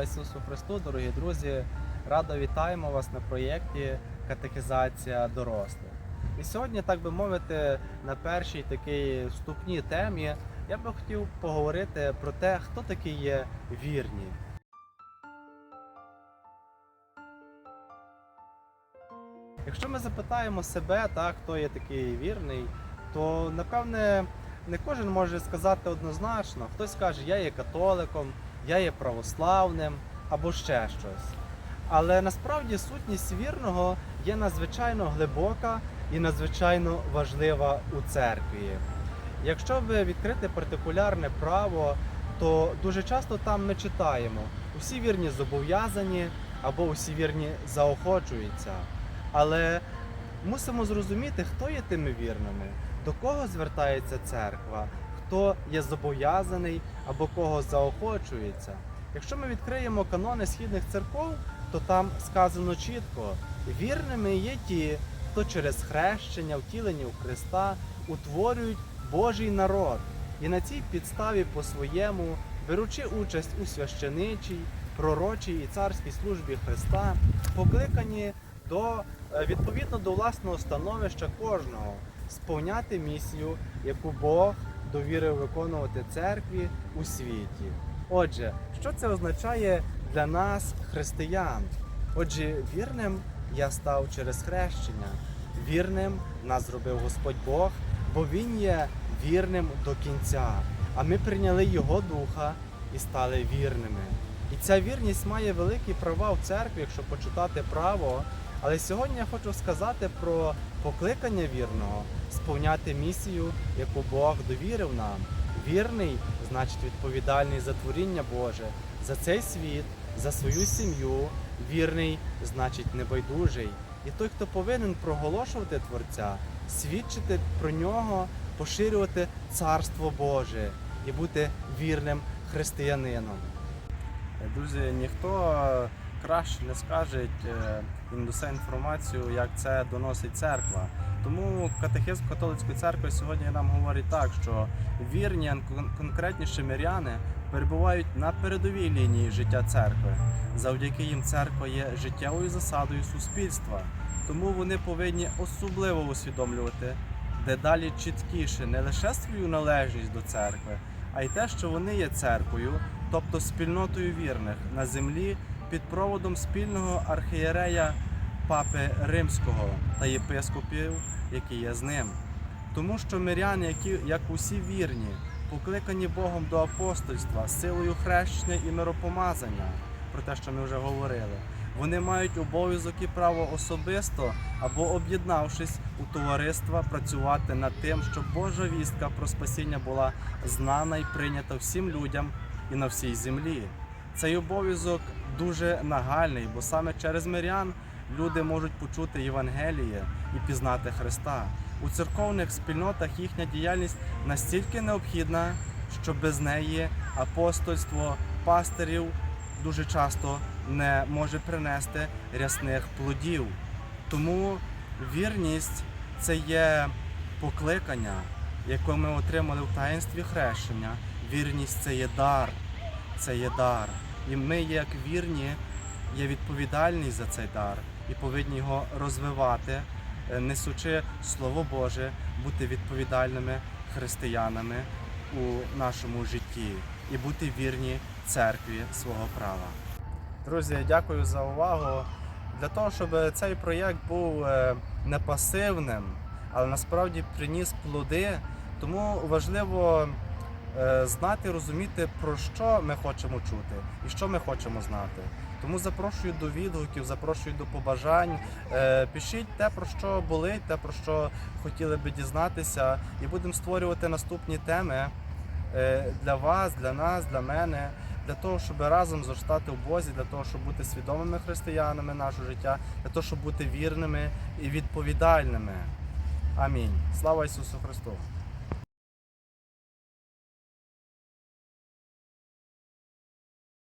Слава Ісусу Христу, дорогі друзі! Радо вітаємо вас на проєкті Катехізація дорослих. І сьогодні, так би мовити, на першій такій вступній темі я би хотів поговорити про те, хто такі є вірні. Якщо ми запитаємо себе, так, хто є такий вірний, то напевне не кожен може сказати однозначно. Хтось каже, я є католиком, я є православним або ще щось. Але насправді сутність вірного є надзвичайно глибока і надзвичайно важлива у церкві. Якщо ви відкрите партикулярне право, то дуже часто там ми читаємо: усі вірні зобов'язані або усі вірні заохочуються. Але мусимо зрозуміти, хто є тими вірними, до кого звертається церква, хто є зобов'язаний або кого заохочується. Якщо ми відкриємо канони східних церков, то там сказано чітко: вірними є ті, хто через хрещення, втілення у Христа утворюють Божий народ, і на цій підставі по-своєму, беручи участь у священичій, пророчій і царській службі Христа, покликані до е, відповідно до власного становища кожного сповняти місію, яку Бог довірив виконувати церкві у світі. Отже, що це означає для нас, християн? Отже, вірним я став через хрещення. Вірним нас зробив Господь Бог, бо Він є вірним до кінця. А ми прийняли Його духа і стали вірними. І ця вірність має великі права в церкві, якщо почитати право. Але сьогодні я хочу сказати про покликання вірного сповняти місію, яку Бог довірив нам. Вірний значить відповідальний за творіння Боже, за цей світ, за свою сім'ю. Вірний значить небайдужий. І той, хто повинен проголошувати Творця, свідчити про нього, поширювати Царство Боже і бути вірним християнином. Друзі, ніхто краще не скаже е, індусе інформацію, як це доносить церква. Тому катехизм католицької церкви сьогодні нам говорить так, що вірні, конкретніше миряни перебувають на передовій лінії життя церкви. Завдяки їм церква є життєвою засадою суспільства. Тому вони повинні особливо усвідомлювати дедалі чіткіше не лише свою належність до церкви, а й те, що вони є церквою, тобто спільнотою вірних на землі проводом спільного архієрея папи Римського та єпископів, які є з ним. Тому що миряни, які, як усі вірні, покликані Богом до апостольства силою хрещення і миропомазання, про те, що ми вже говорили, вони мають обов'язок і право особисто або об'єднавшись у товариства, працювати над тим, щоб Божа вістка про спасіння була знана і прийнята всім людям і на всій землі. Цей обов'язок дуже нагальний, бо саме через мирян люди можуть почути Євангеліє і пізнати Христа. У церковних спільнотах їхня діяльність настільки необхідна, що без неї апостольство пастирів дуже часто не може принести рясних плодів. Тому вірність це є покликання, яке ми отримали в таїнстві хрещення. Вірність це є дар, це є дар. І ми, як вірні, є відповідальні за цей дар і повинні його розвивати, е, несучи Слово Боже, бути відповідальними християнами у нашому житті і бути вірні церкві свого права. Друзі, дякую за увагу. Для того, щоб цей проєкт був е, не пасивним, але насправді приніс плоди, тому важливо знати, розуміти, про що ми хочемо чути і що ми хочемо знати. Тому запрошую до відгуків, запрошую до побажань. Е, Пишіть те, про що болить, те, про що хотіли би дізнатися, і будемо створювати наступні теми е, для вас, для нас, для мене, для того, щоб разом зростати в Бозі, для того, щоб бути свідомими християнами нашого життя, для того, щоб бути вірними і відповідальними. Амінь. Слава Ісусу Христу!